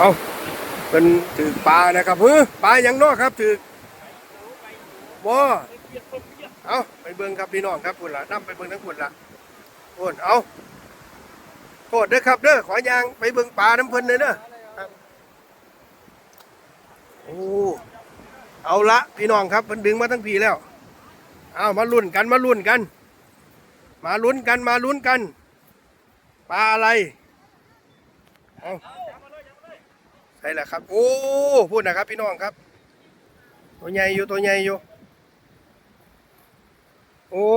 เอาเป็นถือปลานะครับเฮ้ยปลาอย่างนอกครับถือบ่เอาไปเบิ่งครับพี่น้องครับคุณล่ะนํไปเบิ่งทั้งคุณล่ะโอนเอาโทษเด้อครับเด้อขอยางไปเบิ่งปลาน้ำเพิ่นเลยเด้อโอ้เอาละพี่น้องครับมันดึงมาทั้งพีแล้วเอามาลุ้นกันมาลุ้นกัน มาลุ้นกันมาลุ้นกันปลาอะไรเอา ใช่แหละครับ โอ้พูดนะครับ พี่น้องครับ ตัวใหญ่อยู่ตัวใหญ่อยู่ โอ้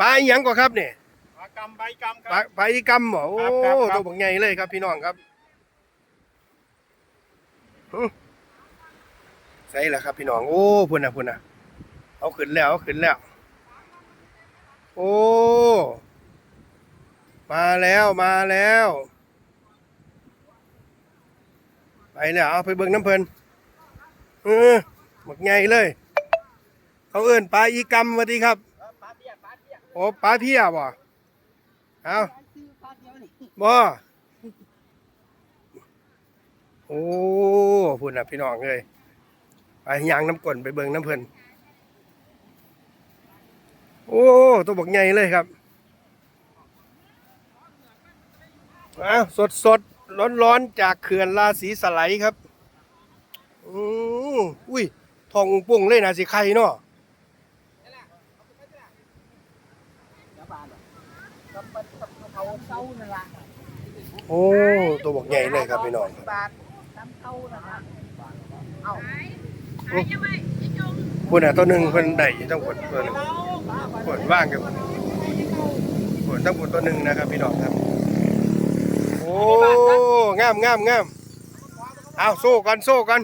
ปลาอหยังก่อครับเนี่ยปลากำใบกำคปลารับ ปลาอีกำเหรอโอ้ครับครับครับ ตัวบักใหญ่เลยครับ พี่น้องครับหึใช่แหละครับ พี่น้องโอ้พูดนะพูดนะเอาขึ้นแล้วเอาขึ้นแล้ว โอ้ มาแล้วมาแล้ว ไป แล้วเอาไปเบิ่งน้ำเพลินเออหมดไงเลย เขาเอิ้นปลาอีกำสวัสดีครับปลาเบี้ยปลาเบี้ยโอ้ปลาเพียบ่เอาบ่โอ้พูดนะพี่น้องเลยไปยางน้ำก่นไปเบิ่งน้ำเพลินโอ้ตัวบักใหญ่เลยครับอ้าวสดสด ร้อนร้อนๆจากเขื่อนราศีสไลด์ครับอืออุ้ย ทององปุ้งเลยนะสิใครเนาะโอ้ ตัวบักใหญ่เลยครับพี่น้องบาทน้ำเต้านั่นละเอาพูดน่ะตัวหนึ่งเพิ่นได้อยู่ต้องกดตัวหนึ่งกดว่างกันกดต้องกดตัวหนึ่งนะครับพี่น้องครับามงามงามเอาโซ่กันโซ่กัน